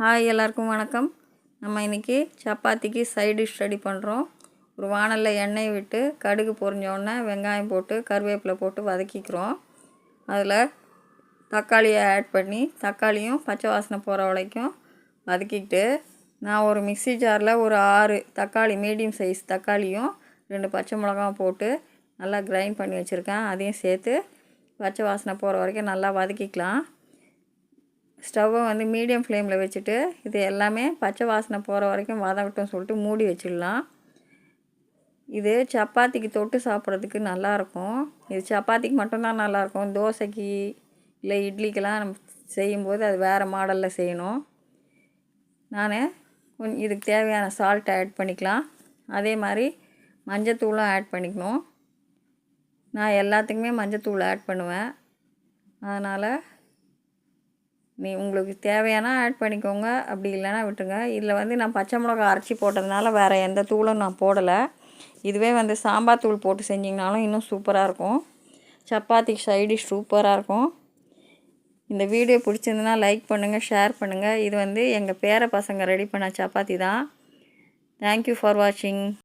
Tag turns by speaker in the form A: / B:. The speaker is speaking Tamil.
A: ஹாய் எல்லாருக்கும் வணக்கம். நம்ம இன்றைக்கி சப்பாத்திக்கு சைடு டிஷ் ரெடி பண்ணுறோம் ஒரு வானலில் எண்ணெய் விட்டு கடுகு பொரிஞ்சோடனே வெங்காயம் போட்டு கருவேப்பிலை போட்டு வதக்கிக்கிறோம். அதில் தக்காளியை ஆட் பண்ணி தக்காளியும் பச்சை வாசனை போகிற வரைக்கும் வதக்கிக்கிட்டு நான் ஒரு மிக்ஸி ஜாரில் ஒரு ஆறு தக்காளி மீடியம் சைஸ் தக்காளியும் ரெண்டு பச்சை மிளகாவும் போட்டு நல்லா கிரைண்ட் பண்ணி வச்சுருக்கேன். அதையும் சேர்த்து பச்சை வாசனை போகிற வரைக்கும் நல்லா வதக்கிக்கலாம். ஸ்டவ்வை வந்து மீடியம் ஃப்ளேமில் வச்சுட்டு இது எல்லாமே பச்சை வாசனை போகிற வரைக்கும் வதங்கட்டும் சொல்லிட்டு மூடி வச்சிடலாம். இது சப்பாத்திக்கு தொட்டு சாப்பிட்றதுக்கு நல்லாயிருக்கும். இது சப்பாத்திக்கு மட்டும்தான் நல்லாயிருக்கும். தோசைக்கு இல்லை இட்லிக்கெல்லாம் நம்ம செய்யும்போது அது வேறு மாடலில் செய்யணும். நான் இதுக்கு தேவையான சால்ட் ஆட் பண்ணிக்கலாம். அதே மாதிரி மஞ்சத்தூளும் ஆட் பண்ணிக்கணும். நான் எல்லாத்துக்குமே மஞ்சத்தூள் ஆட் பண்ணுவேன். அதனால் நீ உங்களுக்கு தேவையான ஆட் பண்ணிக்கோங்க. அப்படி இல்லைன்னா விட்டுருங்க. இதில் வந்து நான் பச்சை மிளகா அரைச்சி போட்டதுனால வேறு எந்த தூளும் நான் போடலை. இதுவே வந்து சாம்பார் தூள் போட்டு செஞ்சிங்கனாலும் இன்னும் சூப்பராக இருக்கும். சப்பாத்திக்கு சைடிஷ் சூப்பராக இருக்கும். இந்த வீடியோ பிடிச்சிருந்துன்னா லைக் பண்ணுங்கள் ஷேர் பண்ணுங்கள் இது வந்து எங்கள் பேர பசங்க ரெடி பண்ண சப்பாத்தி தான். தேங்க்யூ ஃபார் வாட்சிங்